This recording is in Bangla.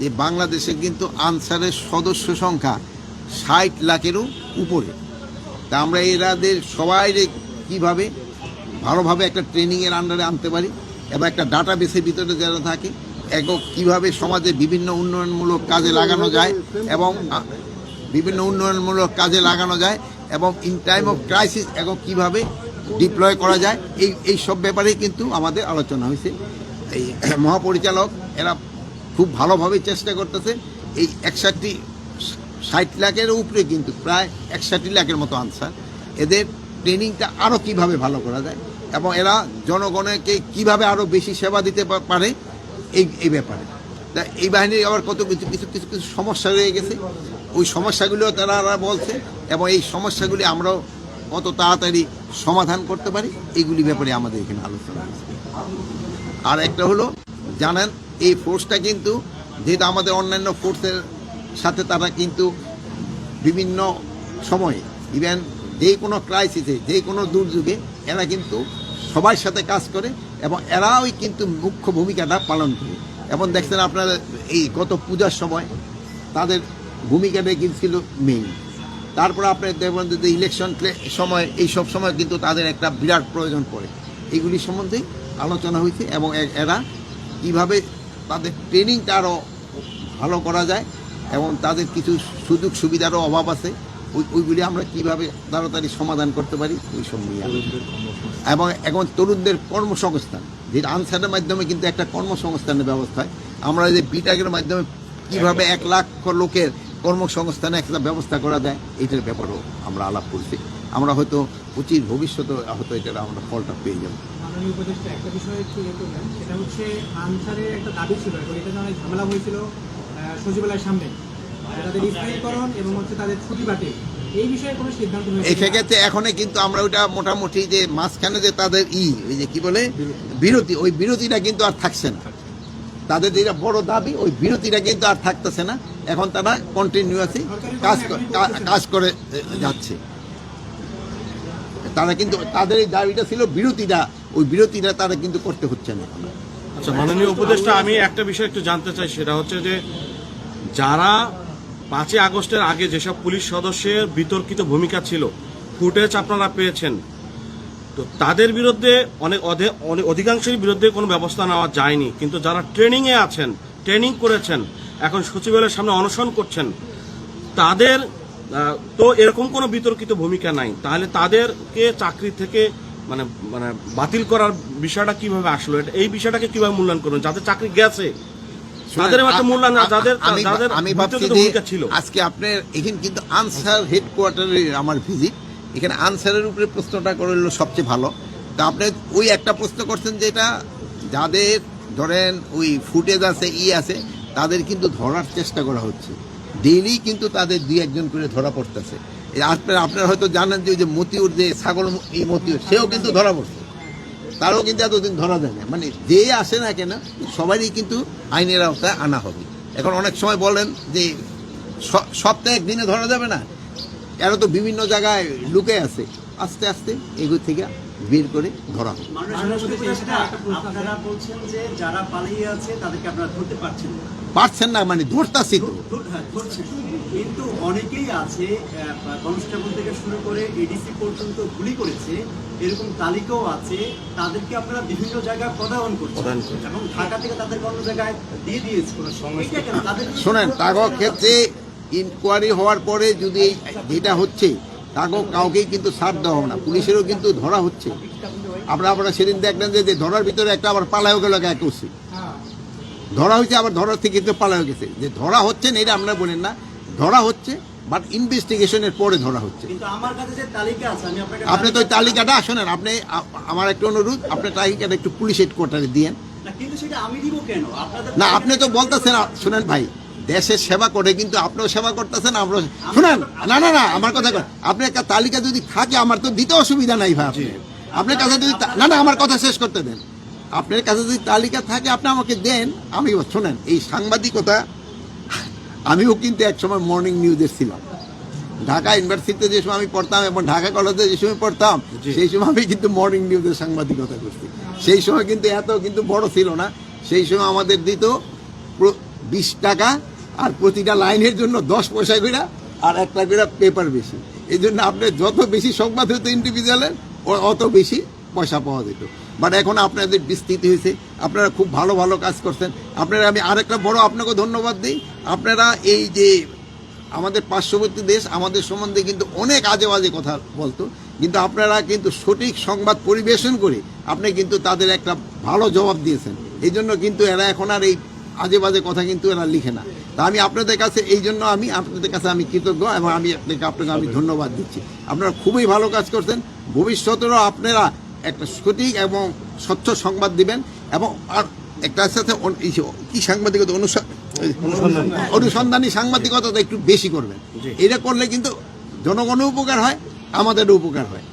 যে বাংলাদেশে কিন্তু আনসারের সদস্য সংখ্যা ষাট লাখেরও উপরে। তা আমরা এরাদের সবাই কীভাবে, ভালোভাবে একটা ট্রেনিংয়ের আন্ডারে আনতে পারি এবং একটা ডাটা বেসের ভিতরে যারা থাকে, একক কীভাবে সমাজে বিভিন্ন উন্নয়নমূলক কাজে লাগানো যায় এবং বিভিন্ন উন্নয়নমূলক কাজে লাগানো যায় এবং ইন টাইম অফ ক্রাইসিস একক কীভাবে ডিপ্লয় করা যায়, এই এই সব ব্যাপারেই কিন্তু আমাদের আলোচনা হয়েছে। এই মহাপরিচালক, এরা খুব ভালোভাবে চেষ্টা করতেছে। এই একষট্টি ষাট লাখের উপরে কিন্তু প্রায় একষট্টি লাখের মতো আনসার। এদের ট্রেনিংটা আরও কীভাবে ভালো করা যায় এবং এরা জনগণকে কীভাবে আরও বেশি সেবা দিতে পারে, এই এই ব্যাপারে। তা এই বাহিনীর আবার কত কিছু কিছু কিছু কিছু সমস্যা রয়ে গেছে। ওই সমস্যাগুলো তারা বলছে এবং এই সমস্যাগুলি আমরাও কত তাড়াতাড়ি সমাধান করতে পারি এইগুলি ব্যাপারে আমাদের এখানে আলোচনা আর একটা হলো, জানেন এই ফোর্সটা কিন্তু যেহেতু আমাদের অন্যান্য ফোর্সের সাথে তারা কিন্তু বিভিন্ন সময়ে ইভেন যে কোনো ক্রাইসিসে যে কোনো দুর্যোগে এরা কিন্তু সবার সাথে কাজ করে এবং এরাই কিন্তু মুখ্য ভূমিকাটা পালন করে। এবং দেখছেন আপনারা এই গত পূজার সময় তাদের ভূমিকাটাই কিন্তু ছিল মেইন তারপর আপনার দেখবেন যে ইলেকশন সময়, এই সব সময় কিন্তু তাদের একটা বিরাট প্রয়োজন পড়ে। এগুলি সম্বন্ধে আলোচনা হয়েছে এবং এরা কীভাবে তাদের ট্রেনিংটা আরও ভালো করা যায় এবং তাদের কিছু সুযোগ সুবিধারও অভাব আছে। ওই ওইগুলি আমরা কীভাবে তাড়াতাড়ি সমাধান করতে পারি ওই সব নিয়ে। এবং এখন তরুণদের কর্মসংস্থান যেটা আনসারের মাধ্যমে কিন্তু একটা কর্মসংস্থানের ব্যবস্থা হয়। আমরা যে বিটাকের মাধ্যমে কীভাবে এক লাখ লোকের কর্মসংস্থানে একটা ব্যবস্থা করা যায় এটার ব্যাপারেও আমরা আলাপ করছি। আমরা হয়তো উচিত ভবিষ্যতে হয়তো এটার আমরা ফলটা পেয়ে যাব। মাননীয় উপদেষ্টা একটা বিষয় একটু ইয়ে করলেন সেটা হচ্ছে আনসারের একটা দাবি ছিল এবং এটা অনেক ঝামেলা হয়েছিল সচিবালয়ের সামনে। তাদের স্থিরীকরণ এবং হচ্ছে তাদের ছুটি বাতিল এই বিষয়ে কোনো সিদ্ধান্ত হয়েছে কিনা? এক্ষেত্রে এখনই কিন্তু আমরা ওইটা মোটামুটি যে মাঝখানে যে তাদের ই ওই যে কি বলে বিরতি ওই বিরতিটা কিন্তু আর থাকছে না। তাদের যেটা বড় দাবি ওই বিরতিটা কিন্তু আর থাকতেছে না। এখন তারা কন্টিনিউয়াসলি কাজ কাজ করে যাচ্ছে। তারা কিন্তু, তাদের এই দাবিটা ছিল বিরতিটা ওই বিরতিটা তারা কিন্তু করতে হচ্ছে না। আচ্ছা মাননীয় উপদেষ্টা, আমি একটা বিষয় একটু জানতে চাই, সেটা হচ্ছে যে যারা পাঁচই আগস্টের আগে যেসব পুলিশ সদস্যের বিতর্কিত ভূমিকা ছিল, ফুটেজ আপনারা পেয়েছেন। তো তাদের বিরুদ্ধে অনেক অধিকাংশের বিরুদ্ধে কোনো ব্যবস্থা নেওয়া যায়নি, কিন্তু যারা ট্রেনিংয়ে আছেন ট্রেনিং করেছেন এখন সচিবালয়ের সামনে অনশন করছেন তাদের তো এরকম কোনো বিতর্কিত ভূমিকা নাই। তাহলে তাদেরকে চাকরি থেকে মানে মানে বাতিল করার বিষয়টা কীভাবে আসলো? এটা এই বিষয়টাকে কীভাবে মূল্যায়ন করবেন? যাদের চাকরি গেছে তাদের একটা মূল্যায়ন না, যাদের আমি ভূমিকা ছিল। আজকে আপনার এখানে কিন্তু আনসার হেডকোয়ার্টারে আমার ভিজিট এখানে আনসারের উপরে প্রশ্নটা সবচেয়ে ভালো। তা আপনি ওই একটা প্রশ্ন করছেন যেটা যাদের ধরেন ওই ফুটেজ আছে, ই আছে, তাদের কিন্তু ধরার চেষ্টা করা হচ্ছে। ডেইলি কিন্তু তাদের দুই একজন করে ধরা পড়তেছে। আপনার, আপনারা হয়তো জানেন যে ওই যে মতিউর যে ছাগল, এই মতিউর, সেও কিন্তু ধরা পড়ছে। তারও কিন্তু এতদিন ধরা যায় না। মানে যে আসে না কেন, সবারই কিন্তু আইনের আওতায় আনা হবে। এখন অনেক সময় বলেন যে সপ্তাহে একদিনে ধরা যাবে না। এরা তো বিভিন্ন জায়গায় লুকে আছে। আস্তে আস্তে এগুলো থেকে বের করে ধরা হবে একটা প্রশ্ন আছে। বলছেন যে যারা পালিয়ে আছে তাদেরকে আপনারা ধরতে পারছেন না। পারছেন না মানে ধরতাছি তো। হ্যাঁ, কিন্তু অনেকেই আছে কনস্টেবল থেকে শুরু করে এডিসি পর্যন্ত গুলি করেছে এরকম তালিকাও আছে তাদেরকে আপনারা বিভিন্ন জায়গায় প্রদান করছেন। এবং ঢাকা থেকে তাদেরকে অন্য জায়গায় দিয়ে দিয়েছে শোনেন তাগো ক্ষেত্রে ইনকোয়ারি হওয়ার পরে যদি যেটা হচ্ছে তাগো কাউকেই কিন্তু ছাড় দেওয়া হবে না। পুলিশেরও কিন্তু ধরা হচ্ছে। আমরা আপনারা সেদিন দেখলেন যে ধরার ভিতরে একটা আবার পালায়ও গেল এক করছে ধরা হয়েছে আবার ধরার থেকে কিন্তু পালায়ও গেছে। যে ধরা হচ্ছে না এটা আপনারা বলেন না। ধরা হচ্ছে বাট ইনভেস্টিগেশনের পরে ধরা হচ্ছে। আপনি তো ওই তালিকাটা শোনেন আপনি আমার একটা অনুরোধ আপনার তালিকাটা একটু পুলিশ হেডকোয়ার্টারে দিয়েন। না আপনি তো বলতেছেন শোনেন ভাই দেশের সেবা করে কিন্তু আপনিও সেবা করতেছেন আমরা শুনেন না না না আমার কথা আপনি একটা তালিকা যদি থাকে আমার তো দিতে অসুবিধা নাই ভাই আপনি। আপনার কাছে যদি না না আমার কথা শেষ করতে দেন। আপনার কাছে যদি তালিকা থাকে আপনি আমাকে দেন। আমি শোনেন এই সাংবাদিকতা আমিও কিন্তু একসময় মর্নিং নিউজের ছিলাম। ঢাকা ইউনিভার্সিটিতে যে সময় আমি পড়তাম এবং ঢাকা কলেজে যে সময় পড়তাম সেই সময় আমি কিন্তু মর্নিং নিউজের সাংবাদিকতা করছি। সেই সময় কিন্তু এত কিন্তু বড় ছিল না। সেই সময় আমাদের দিত বিশ টাকা আর প্রতিটা লাইনের জন্য দশ পয়সা করে আর একটা করে পেপার বেশি। এই জন্য আপনি যত বেশি সংবাদ হতো ইন্ডিভিজুয়ালের অত বেশি পয়সা পাওয়া যেত। বাট এখন আপনাদের বিস্তৃতি হয়েছে। আপনারা খুব ভালো ভালো কাজ করছেন। আপনারা, আমি আরেকটা বড় আপনাকে ধন্যবাদ দিই। আপনারা এই যে আমাদের পার্শ্ববর্তী দেশ, আমাদের সম্বন্ধে কিন্তু অনেক আজে বাজে কথা বলতো। কিন্তু আপনারা কিন্তু সঠিক সংবাদ পরিবেশন করে আপনি কিন্তু তাদের একটা ভালো জবাব দিয়েছেন। এই জন্য কিন্তু এরা এখন আর এই আজে বাজে কথা কিন্তু এরা লিখে না। তা আমি আপনাদের কাছে এই জন্য আমি আপনাদের কাছে আমি কৃতজ্ঞ এবং আমি আপনাকে আপনাকে আমি ধন্যবাদ দিচ্ছি। আপনারা খুবই ভালো কাজ করছেন। ভবিষ্যতেরও আপনারা একটা সঠিক এবং স্বচ্ছ সংবাদ দিবেন এবং আর একটার সাথে কি সাংবাদিকতা অনুসন্ধান। অনুসন্ধানী সাংবাদিকতা একটু বেশি করবেন। এটা করলে কিন্তু জনগণও উপকার হয় আমাদেরও উপকার হয়।